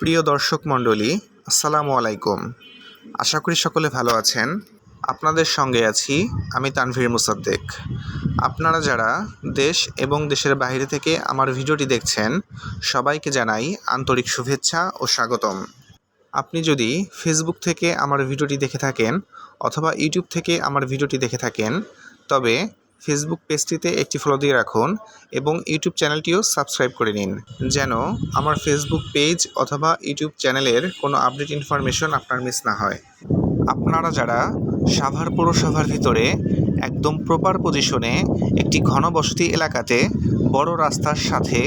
প্রিয় দর্শক মণ্ডলী, আসসালামু আলাইকুম। আশা করি সকলে ভালো আছেন। আপনাদের সঙ্গে আছি আমি তানভীর মুসাদ্দেক। আপনারা যারা দেশ এবং দেশের বাইরে থেকে আমার ভিডিওটি দেখছেন, সবাইকে জানাই আন্তরিক শুভেচ্ছা ও স্বাগতম। আপনি যদি ফেসবুক থেকে আমার ভিডিওটি দেখে থাকেন অথবা ইউটিউব থেকে আমার ভিডিওটি দেখে থাকেন, তবে ফেসবুক পেজটিতে একটি ফলো দিয়ে রাখুন এবং ইউটিউব চ্যানেলটিও সাবস্ক্রাইব করে নিন। যেন আমার ফেসবুক পেজ অথবা ইউটিউব চ্যানেলের কোনো আপডেট ইনফরমেশন আপনার মিস না হয়। আপনারা যারা সাভার পৌরসভার ভিতরে একদম প্রপার পজিশনে একটি ঘনবসতি এলাকাতে বড় রাস্তার সাথে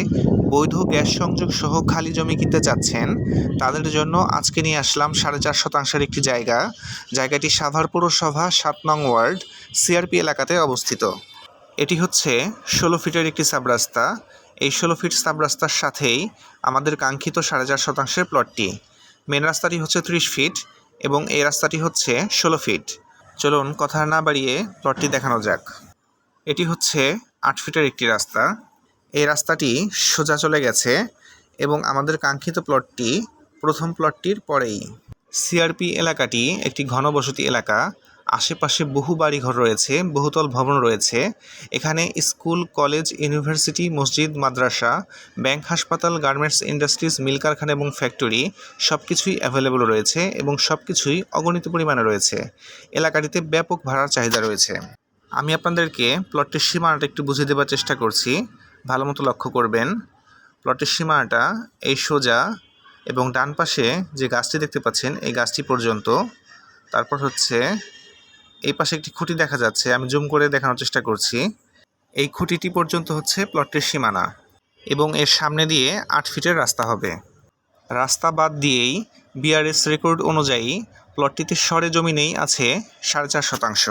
বৈধ গ্যাস সংযোগ সহ খালি জমি কিনতে চাচ্ছেন তাদের জন্য আজকে নিয়ে আসলাম সাড়ে চার শতাংশের একটি জায়গা। জায়গাটি সাভার পৌরসভা, সাত নং ওয়ার্ড সিআরপি এলাকাতে অবস্থিত। এটি হচ্ছে ষোলো ফিটের একটি সাবরাস্তা। এই ষোলো ফিট সাবরাস্তার সাথেই আমাদের কাঙ্ক্ষিত সাড়ে চার শতাংশের প্লটটি মেন রাস্তাটি হচ্ছে ত্রিশ ফিট। এবং এই রাস্তাটি হচ্ছে ষোলো ফিট। চলুন কথা না বাড়িয়ে প্লটটি দেখানো যাক। এটি হচ্ছে আট ফিটের একটি রাস্তা। এই রাস্তাটি সোজা চলে গেছে এবং আমাদের কাঙ্ক্ষিত প্লটটি প্রথম প্লটটির পরেই। সিআরপি এলাকাটি একটি ঘনবসতি এলাকা। আশেপাশে বহু বাড়িঘর রয়েছে, বহুতল ভবন রয়েছে। এখানে স্কুল, কলেজ, ইউনিভার্সিটি, মসজিদ, মাদ্রাসা, ব্যাংক, হাসপাতাল, গার্মেন্টস ইন্ডাস্ট্রিজ মিল কারখানা এবং ফ্যাক্টরি সব কিছুই অ্যাভেলেবল রয়েছে এবং সব কিছুই অগণিত পরিমাণে রয়েছে। এলাকাটিতে ব্যাপক ভাড়ার চাহিদা রয়েছে। আমি আপনাদেরকে প্লটটির সীমানাটা একটু বুঝিয়ে দেওয়ার চেষ্টা করছি। ভালো মতো লক্ষ্য করবেন। প্লটের সীমানাটা এই সোজা এবং ডান পাশে যে গাছটি দেখতে পাচ্ছেন, এই গাছটি পর্যন্ত। তারপর হচ্ছে এই পাশে একটি খুঁটি দেখা যাচ্ছে, আমি জুম করে দেখানোর চেষ্টা করছি। এই খুঁটিটি পর্যন্ত হচ্ছে প্লটের সীমানা এবং এর সামনে দিয়ে আট ফিটের রাস্তা হবে। রাস্তা বাদ দিয়েই বিআরএস রেকর্ড অনুযায়ী প্লটটিতে সরে জমিনেই আছে সাড়ে চার শতাংশ।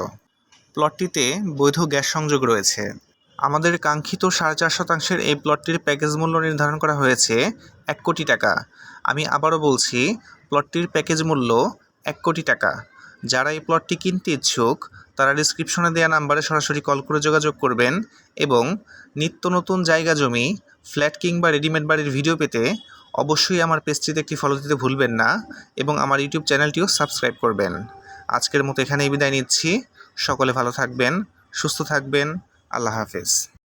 প্লটটিতে বৈধ গ্যাস সংযোগ রয়েছে। আমাদের কাঙ্ক্ষিত সাড়ে চার শতাংশের এই প্লটটির প্যাকেজ মূল্য নির্ধারণ করা হয়েছে এক কোটি টাকা। আমি আবারও বলছি, প্লটটির প্যাকেজ মূল্য এক কোটি টাকা। যারা এই প্লটটি কিনতে ইচ্ছুক, তারা ডিসক্রিপশনে দেওয়া নাম্বারে সরাসরি কল করে যোগাযোগ করবেন এবং নিত্য নতুন জায়গা জমি ফ্ল্যাট কিংবা রেডিমেড বাড়ির ভিডিও পেতে অবশ্যই আমার পেজটিতে একটি ফলো দিতে ভুলবেন না এবং আমার ইউটিউব চ্যানেলটিও সাবস্ক্রাইব করবেন। আজকের মতো এখানেই বিদায় নিচ্ছি। সকলে ভালো থাকবেন, সুস্থ থাকবেন। আল্লাহ হাফেজ।